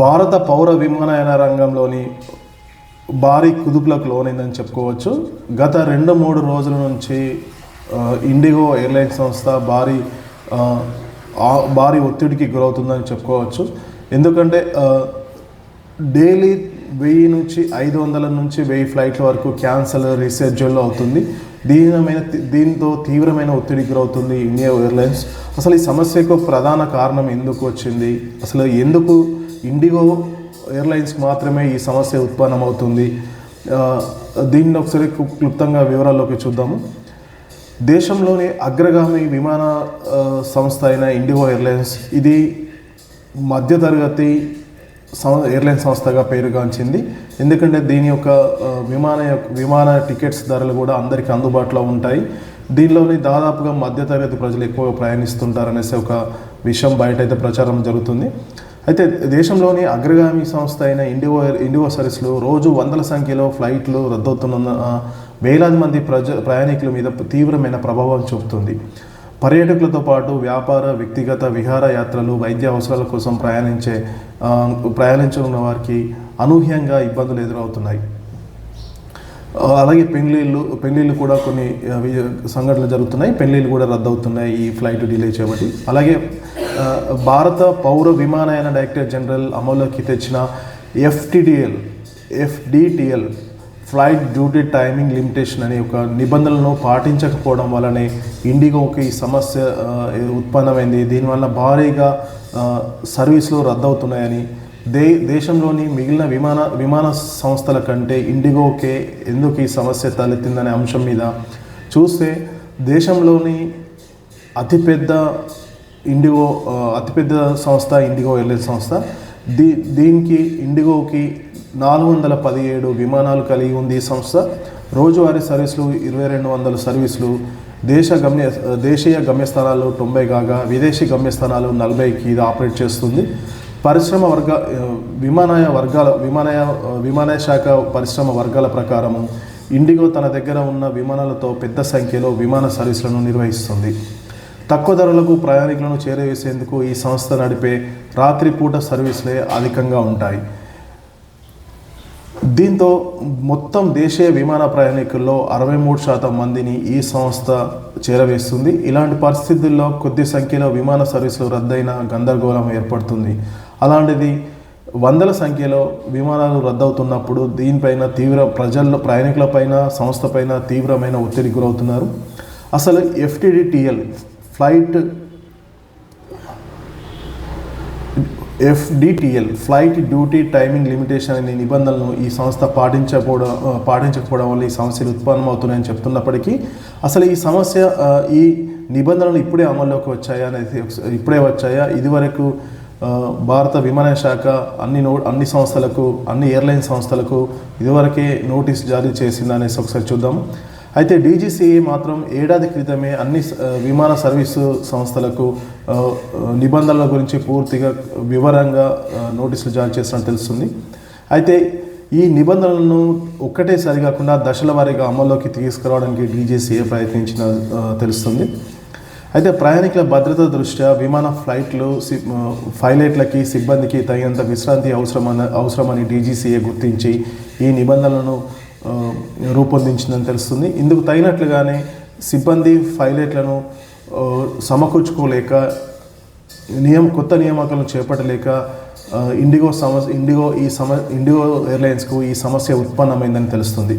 భారత పౌర విమానయాన రంగంలోని భారీ కుదుపులకు లోనైందని చెప్పుకోవచ్చు. గత రెండు మూడు రోజుల నుంచి ఇండిగో ఎయిర్లైన్స్ సంస్థ భారీ భారీ ఒత్తిడికి గురవుతుందని చెప్పుకోవచ్చు. ఎందుకంటే డైలీ వెయ్యి నుంచి ఐదు వందల నుంచి వెయ్యి ఫ్లైట్ల వరకు క్యాన్సల్ రీసెడ్యూల్ అవుతుంది. దీనమైన దీంతో తీవ్రమైన ఒత్తిడికి గురవుతుంది ఇండియా ఎయిర్లైన్స్ అసలు ఈ సమస్యకు ప్రధాన కారణం ఎందుకు వచ్చింది? అసలు ఎందుకు ఇండిగో ఎయిర్లైన్స్ మాత్రమే ఈ సమస్య ఉత్పన్నమవుతుంది. దీన్ని ఒకసారి క్లుప్తంగా వివరాల్లోకి చూద్దాము. దేశంలోని అగ్రగామి విమాన సంస్థ అయిన ఇండిగో ఎయిర్లైన్స్ ఇది మధ్యతరగతి సం ఎయిర్లైన్ సంస్థగా పేరుగాంచింది. ఎందుకంటే దీని యొక్క విమాన యొక్క- విమాన టికెట్స్ ధరలు కూడా అందరికీ అందుబాటులో ఉంటాయి. దీనిలోని దాదాపుగా మధ్యతరగతి ప్రజలు ఎక్కువగా ప్రయాణిస్తుంటారనేసి ఒక విషయం బయట అయితే ప్రచారం జరుగుతుంది. అయితే దేశంలోని అగ్రగామి సంస్థ అయిన ఇండిగో ఇండిగో సర్వీస్లు రోజు వందల సంఖ్యలో ఫ్లైట్లు రద్దవుతున్న వేలాది మంది ప్రజ ప్రయాణికుల మీద తీవ్రమైన ప్రభావం చూపుతుంది. పర్యాటకులతో పాటు వ్యాపార వ్యక్తిగత విహారయాత్రలు వైద్య అవసరాల కోసం ప్రయాణించే ఆ, ప్రయాణించనున్న వారికి అనూహ్యంగా ఇబ్బందులు ఎదురవుతున్నాయి. అలాగే పెళ్ళిళ్ళు పెళ్ళిళ్ళు కూడా కొన్ని సంఘటనలు జరుగుతున్నాయి. పెళ్ళిళ్ళు కూడా రద్దవుతున్నాయి ఈ ఫ్లైట్ డిలే చేయబట్టి అలాగే భారత పౌర విమానయాన డైరెక్టర్ జనరల్ అమల్లోకి తెచ్చిన FTDL FDTL flight duty timing limitation అనే ఒక నిబంధనలను పాటించకపోవడం వల్లనే ఇండిగోకి ఈ సమస్య ఉత్పన్నమైంది. దీనివల్ల భారీగా సర్వీసులు రద్దవుతున్నాయని దే దేశంలోని మిగిలిన విమాన విమాన సంస్థల కంటే ఇండిగోకే ఎందుకు ఈ సమస్య తలెత్తిందనే అంశం మీద చూస్తే దేశంలోని అతిపెద్ద ఇండిగో అతిపెద్ద సంస్థ ఇండిగో ఎయిర్లైన్స్ సంస్థ. దీ దీనికి ఇండిగోకి నాలుగు వందల పదిహేడు విమానాలు కలిగి ఉంది ఈ సంస్థ. రోజువారీ సర్వీసులు ఇరవై రెండు వందల సర్వీసులు. దేశ గమ్య దేశీయ గమ్యస్థానాలు తొంభై కాగా విదేశీ గమ్యస్థానాలు నలభైకి ఇది ఆపరేట్ చేస్తుంది. పరిశ్రమ వర్గ విమానయ వర్గాల విమానయ విమానయ శాఖ పరిశ్రమ వర్గాల ప్రకారము ఇండిగో తన దగ్గర ఉన్న విమానాలతో పెద్ద సంఖ్యలో విమాన సర్వీసులను నిర్వహిస్తుంది. తక్కువ ధరలకు ప్రయాణికులను చేరవేసేందుకు ఈ సంస్థ నడిపే రాత్రిపూట సర్వీసులే అధికంగా ఉంటాయి. దీంతో మొత్తం దేశీయ విమాన ప్రయాణికుల్లో అరవై మూడు శాతం మందిని ఈ సంస్థ చేరవేస్తుంది. ఇలాంటి పరిస్థితుల్లో కొద్ది సంఖ్యలో విమాన సర్వీసులు రద్దయిన గందరగోళం ఏర్పడుతుంది. అలాంటిది వందల సంఖ్యలో విమానాలు రద్దవుతున్నప్పుడు దీనిపైన తీవ్ర ప్రజల్లో ప్రయాణికులపైన సంస్థపైన తీవ్రమైన ఒత్తిడి గురవుతున్నారు. అసలు FTDTL flight FDTL flight duty timing limitation అనే నిబంధనలను ఈ సంస్థ పాటించకపోవడం పాటించకపోవడం వల్ల ఈ సమస్యలు ఉత్పన్నమవుతున్నాయని చెప్తున్నప్పటికీ అసలు ఈ సమస్య ఈ నిబంధనలు ఇప్పుడే అమల్లోకి వచ్చాయా అనేది ఇప్పుడే వచ్చాయా? ఇదివరకు భారత విమాన శాఖ అన్ని నో అన్ని సంస్థలకు అన్ని ఎయిర్లైన్ సంస్థలకు ఇదివరకే నోటీస్ జారీ చేసిందనేసి ఒకసారి చూద్దాం. అయితే డీజీసీఏ మాత్రం ఏడాది క్రితమే అన్ని విమాన సర్వీసు సంస్థలకు నిబంధనల గురించి పూర్తిగా వివరంగా నోటీసులు జారీ చేసినట్టు తెలుస్తుంది. అయితే ఈ నిబంధనలను ఒక్కటేసారి కాకుండా దశల వారీగా అమల్లోకి తీసుకురావడానికి డీజీసీఏ ప్రయత్నించిన తెలుస్తుంది. అయితే ప్రయాణికుల భద్రత దృష్ట్యా విమాన ఫ్లైట్లు సి పైలట్లకి సిబ్బందికి తగినంత విశ్రాంతి అవసరమని అవసరమని డీజీసీఏ గుర్తించి ఈ నిబంధనలను రూపొందించిందని తెలుస్తుంది. ఇందుకు తగినట్లుగానే సిబ్బంది పైలట్లను సమకూర్చుకోలేక నియమ కొత్త నియామకాలను చేపట్టలేక ఇండిగో సమస్య ఇండిగో ఈ సమ ఇండిగో ఎయిర్లైన్స్కు ఈ సమస్య ఉత్పన్నమైందని తెలుస్తుంది.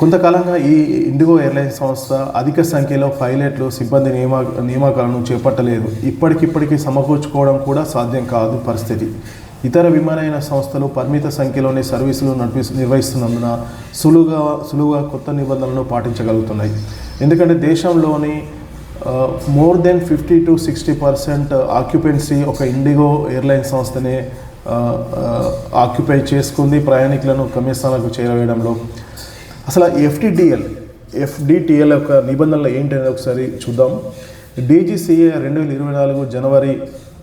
కొంతకాలంగా ఈ ఇండిగో ఎయిర్లైన్స్ సంస్థ అధిక సంఖ్యలో పైలట్లు సిబ్బంది నియమా నియామకాలను చేపట్టలేదు. ఇప్పటికిప్పటికీ సమకూర్చుకోవడం కూడా సాధ్యం కాదు పరిస్థితి. ఇతర విమానయాన సంస్థలు పరిమిత సంఖ్యలోనే సర్వీసులు నడిపి నిర్వహిస్తున్నందున సులువుగా సులువుగా కొత్త నిబంధనలను పాటించగలుగుతున్నాయి. ఎందుకంటే దేశంలోని more than fifty to sixty percent occupancy ఒక ఇండిగో ఎయిర్లైన్ సంస్థనే ఆక్యుపై చేసుకుంది ప్రయాణికులను గమ్యస్థానాలకు చేరవేయడంలో. అసలు ఎఫ్టీడిఎల్ ఎఫ్డిటిఎల్ యొక్క నిబంధనలు ఏంటనేది ఒకసారి చూద్దాం. డీజీసీఏ రెండు వేల ఇరవై నాలుగు జనవరి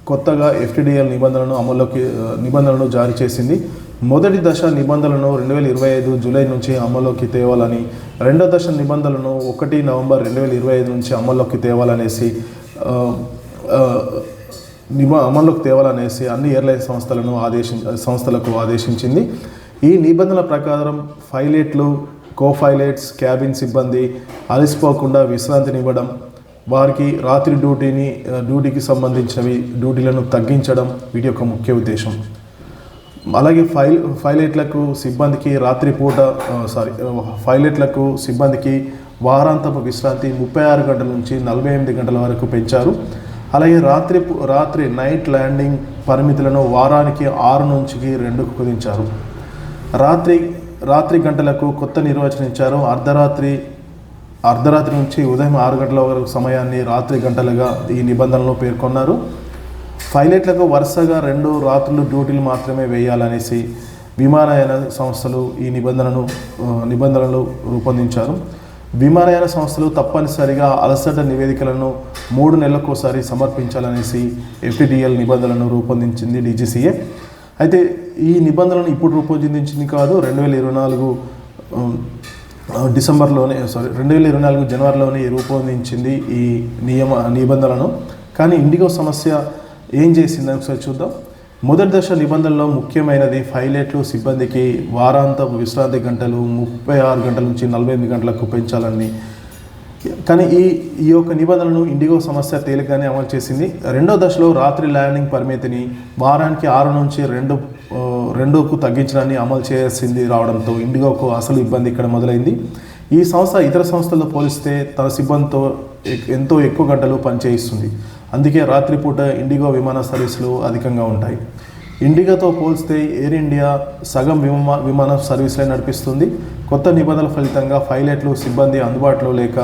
కొత్తగా ఎఫ్టీడిఎల్ నిబంధనలను అమల్లోకి నిబంధనలను జారీ చేసింది. మొదటి దశ నిబంధనలను రెండు వేల ఇరవై ఐదు జూలై నుంచి అమల్లోకి తేవాలని రెండో దశ నిబంధనలను ఒకటి నవంబర్ రెండు వేల ఇరవై ఐదు నుంచి అమల్లోకి తేవాలనేసి ఆ, అమల్లోకి తేవాలనేసి అన్ని ఎయిర్లైన్ సంస్థలను ఆదేశి సంస్థలకు ఆదేశించింది. ఈ నిబంధనల ప్రకారం పైలట్లు కో క్యాబిన్ సిబ్బంది అలసిపోకుండా విశ్రాంతినివ్వడం వారికి రాత్రి డ్యూటీని డ్యూటీకి సంబంధించినవి డ్యూటీలను తగ్గించడం వీటి యొక్క ముఖ్య ఉద్దేశం. అలాగే ఫైల్ ఫైలైట్లకు సిబ్బందికి రాత్రిపూట సారీ ఫైలైట్లకు సిబ్బందికి వారాంతపు విశ్రాంతి ముప్పై ఆరు గంటల నుంచి నలభై ఎనిమిది గంటల వరకు పెంచారు. అలాగే రాత్రి రాత్రి నైట్ ల్యాండింగ్ పరిమితులను వారానికి ఆరు నుంచి రెండుకు కుదించారు. రాత్రి రాత్రి గంటలకు కొత్త నిర్వచనించారు అర్ధరాత్రి అర్ధరాత్రి నుంచి ఉదయం ఆరు గంటల వరకు సమయాన్ని రాత్రి గంటలుగా ఈ నిబంధనలో పేర్కొన్నారు. పైలట్లకు వరుసగా రెండు రాత్రులు డ్యూటీలు మాత్రమే వేయాలనేసి విమానయాన సంస్థలు ఈ నిబంధనను నిబంధనలు రూపొందించారు. విమానయాన సంస్థలు తప్పనిసరిగా అలసట నివేదికలను మూడు నెలలకోసారి సమర్పించాలనేసి ఎఫ్టిడిఎల్ నిబంధనలను రూపొందించింది డీజీసీఏ. అయితే ఈ నిబంధనలను ఇప్పుడు రూపొందించింది కాదు రెండు వేల ఇరవై నాలుగు డిసెంబర్లోనే సారీ రెండు వేల ఇరవై నాలుగు జనవరిలోనే రూపొందించింది ఈ నియమ నిబంధనలను. కానీ ఇండిగో సమస్య ఏం చేసిందని ఒకసారి చూద్దాం. మొదటి దశ నిబంధనలో ముఖ్యమైనది పైలట్లు సిబ్బందికి వారాంత విశ్రాంతి గంటలు ముప్పై ఆరు గంటల నుంచి నలభై ఎనిమిది గంటలకు పెంచాలని కానీ ఈ ఈ యొక్క నిబంధనలను ఇండిగో సమస్య తేలికగానే అమలు చేసింది. రెండో దశలో రాత్రి ల్యాండింగ్ పరిమితిని వారానికి ఆరు నుంచి రెండు రెండుకు తగ్గించడాన్ని అమలు చేయాల్సింది రావడంతో ఇండిగోకు అసలు ఇబ్బంది ఇక్కడ మొదలైంది. ఈ సంస్థ ఇతర సంస్థలతో పోలిస్తే తన సిబ్బందితో ఎంతో ఎక్కువ గంటలు పనిచేయిస్తుంది. అందుకే రాత్రిపూట ఇండిగో విమాన సర్వీసులు అధికంగా ఉంటాయి. ఇండిగోతో పోల్స్తే ఎయిర్ ఇండియా సగం విమా విమాన సర్వీసులే నడిపిస్తుంది. కొత్త నిబంధనల ఫలితంగా పైలట్లు సిబ్బంది అందుబాటులో లేక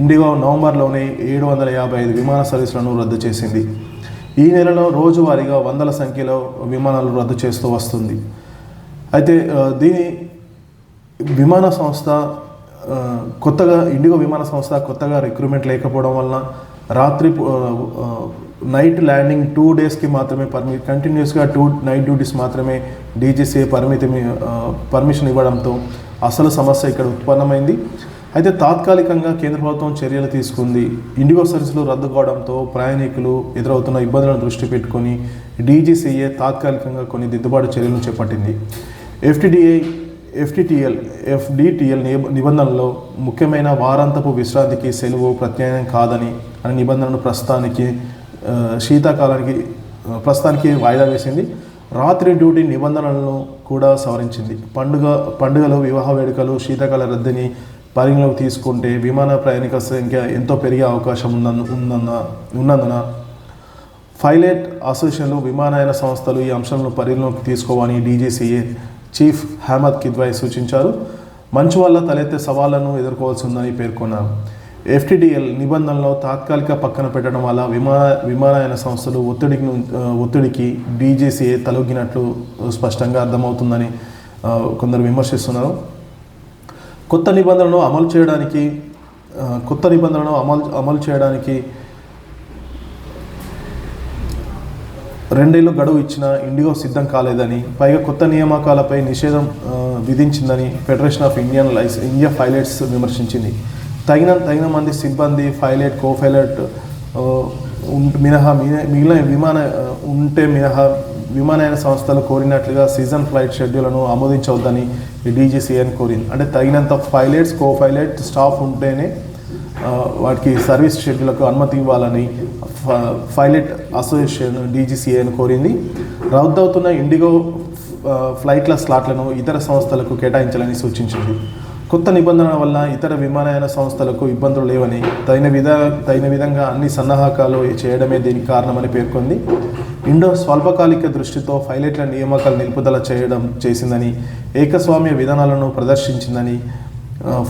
ఇండిగో నవంబర్లోనే ఏడు వందల యాభై ఐదు విమాన సర్వీసులను రద్దు చేసింది. ఈ నెలలో రోజువారీగా వందల సంఖ్యలో విమానాలు రద్దు చేస్తూ వస్తుంది. అయితే దీని విమాన సంస్థ కొత్తగా ఇండిగో విమాన సంస్థ కొత్తగా రిక్రూట్మెంట్ లేకపోవడం వలన రాత్రి నైట్ ల్యాండింగ్ టూ డేస్కి మాత్రమే పర్మి కంటిన్యూస్గా టూ నైట్ డ్యూటీస్ మాత్రమే డీజీసీఏ పరిమితి పర్మిషన్ ఇవ్వడంతో అసలు సమస్య ఇక్కడ ఉత్పన్నమైంది. అయితే తాత్కాలికంగా కేంద్ర ప్రభుత్వం చర్యలు తీసుకుంది. ఇండిగో సర్వీసులు రద్దు కావడంతో ప్రయాణికులు ఎదురవుతున్న ఇబ్బందులను దృష్టి పెట్టుకొని డీజీసీఏ తాత్కాలికంగా కొన్ని దిద్దుబాటు చర్యలను చేపట్టింది. ఎఫ్టీడీఏ ఎఫ్టీటీఎల్ ఎఫ్డిటిఎల్ నిబంధనలో ముఖ్యమైన వారాంతపు విశ్రాంతికి సెలవు ప్రత్యామ్నాయం కాదని అనే నిబంధనను ప్రస్తుతానికి శీతాకాలానికి ప్రస్తుతానికి వాయిదా వేసింది. రాత్రి డ్యూటీ నిబంధనలను కూడా సవరించింది. పండుగ పండుగలు వివాహ వేడుకలు శీతాకాల రద్దీని పరిగణలోకి తీసుకుంటే విమాన ప్రయాణిక సంఖ్య ఎంతో పెరిగే అవకాశం ఉందన్న ఉందన్న ఉన్నందున పైలట్ అసోసియేషన్లు విమానయాన సంస్థలు ఈ అంశాలను పరిగణలోకి తీసుకోవాలని డీజీసీఏ చీఫ్ హేమద్ కిద్వాయ్ సూచించారు. మంచు వల్ల తలెత్తే సవాళ్ళను ఎదుర్కోవాల్సి ఉందని పేర్కొన్నారు. ఎఫ్టీడీఎల్ నిబంధనలో తాత్కాలిక పక్కన పెట్టడం వల్ల విమా విమానయాన సంస్థలు ఒత్తిడికి ఒత్తిడికి డీజీసీఏ తలొగ్గినట్లు స్పష్టంగా అర్థమవుతుందని కొందరు విమర్శిస్తున్నారు. కొత్త నిబంధనను అమలు చేయడానికి కొత్త నిబంధనలను అమలు అమలు చేయడానికి రెండేళ్ళు గడువు ఇచ్చిన ఇండిగో సిద్ధం కాలేదని పైగా కొత్త నియామకాలపై నిషేధం విధించిందని ఫెడరేషన్ ఆఫ్ ఇండియన్ లైస్ ఇండియా పైలట్స్ విమర్శించింది. తగిన తగిన మంది సిబ్బంది పైలట్ కో పైలట్ మినహా మిగిలిన విమాన ఉంటే మినహా విమానయాన సంస్థలు కోరినట్లుగా సీజన్ ఫ్లైట్ షెడ్యూల్ను ఆమోదించవద్దని డీజీసీఎన్ కోరింది. అంటే తగినంత పైలట్స్ కో పైలట్ స్టాఫ్ ఉంటేనే వాటికి సర్వీస్ షెడ్యూల్కు అనుమతి ఇవ్వాలని ఫ- పైలట్ అసోసియేషన్ డీజీసీఏని కోరింది. రద్దవుతున్న ఇండిగో ఫ్లైట్ల స్లాట్లను ఇతర సంస్థలకు కేటాయించాలని సూచించింది. కొత్త నిబంధనల వల్ల ఇతర విమానయాన సంస్థలకు ఇబ్బందులు లేవని తగిన విధ తగిన విధంగా అన్ని సన్నాహకాలు చేయడమే దీనికి కారణమని పేర్కొంది. ఇండో స్వల్పకాలిక దృష్టితో పైలట్ల నియామకాలు నిలుపుదల చేయడం చేసిందని ఏకస్వామ్య విధానాలను ప్రదర్శించిందని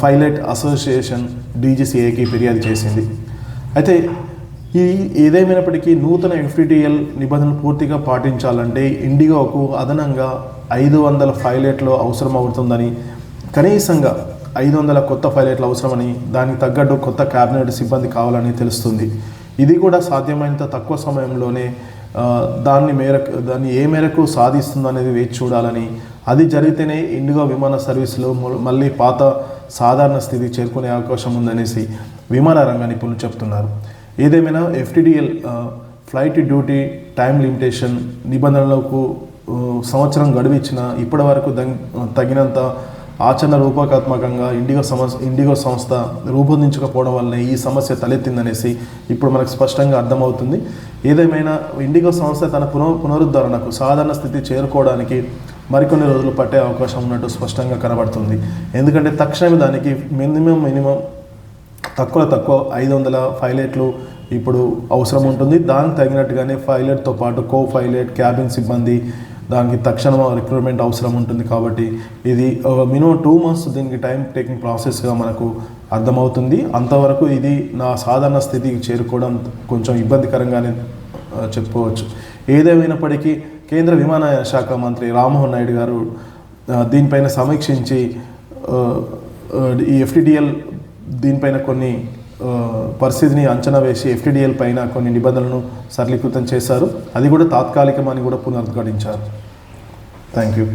పైలట్ అసోసియేషన్ డీజీసీఏకి ఫిర్యాదు చేసింది. అయితే ఈ ఏదేమైనప్పటికీ నూతన ఎఫ్టీటీఎల్ నిబంధనలు పూర్తిగా పాటించాలంటే ఇండిగోకు అదనంగా ఐదు వందల పైలట్లు అవసరం అవుతుందని కనీసంగా ఐదు వందల కొత్త పైలట్లు అవసరమని దానికి తగ్గట్టు కొత్త క్యాబినెట్ సిబ్బంది కావాలని తెలుస్తుంది. ఇది కూడా సాధ్యమైనంత తక్కువ సమయంలోనే దాన్ని మేరకు దాన్ని ఏ మేరకు సాధిస్తుంది అనేది వేచి చూడాలని. అది జరిగితేనే ఇండిగో విమాన సర్వీసులో మళ్ళీ పాత సాధారణ స్థితి చేరుకునే అవకాశం ఉందనేసి విమాన రంగ నిపుణులు చెప్తున్నారు. ఏదేమైనా FTDL flight duty time limitation నిబంధనలకు సంవత్సరం గడువు ఇచ్చిన ఇప్పటి వరకు తగినంత ఆచరణ రూపకాత్మకంగా ఇండిగో సమస్య ఇండిగో సంస్థ రూపొందించకపోవడం వల్లనే ఈ సమస్య తలెత్తిందనేసి ఇప్పుడు మనకు స్పష్టంగా అర్థమవుతుంది. ఏదేమైనా ఇండిగో సంస్థ తన పునః పునరుద్ధరణకు సాధారణ స్థితి చేరుకోవడానికి మరికొన్ని రోజులు పట్టే అవకాశం ఉన్నట్టు స్పష్టంగా కనబడుతుంది. ఎందుకంటే తక్షణమే దానికి మినిమం మినిమం తక్కువ తక్కువ ఐదు వందల పైలట్లు ఇప్పుడు అవసరం ఉంటుంది. దానికి తగినట్టుగానే పైలట్తో పాటు కో పైలట్ క్యాబిన్ సిబ్బంది దానికి తక్షణం రిక్రూట్మెంట్ అవసరం ఉంటుంది కాబట్టి ఇది మినిమం టూ మంత్స్ దీనికి టైం టేకింగ్ ప్రాసెస్గా మనకు అర్థమవుతుంది. అంతవరకు ఇది నా సాధారణ స్థితికి చేరుకోవడం కొంచెం ఇబ్బందికరంగానే చెప్పుకోవచ్చు. ఏదేమైనప్పటికీ కేంద్ర విమానయాన శాఖ మంత్రి రామ్మోహన్ నాయుడు గారు దీనిపైన సమీక్షించి ఈ ఎఫ్టీడిఎల్ దీనిపైన కొన్ని పరిస్థితిని అంచనా వేసి ఎఫ్టీడీఎల్ పైన కొన్ని నిబంధనలను సరళీకృతం చేశారు. అది కూడా తాత్కాలికమని కూడా పునరుద్ఘాటించారు. Thank you.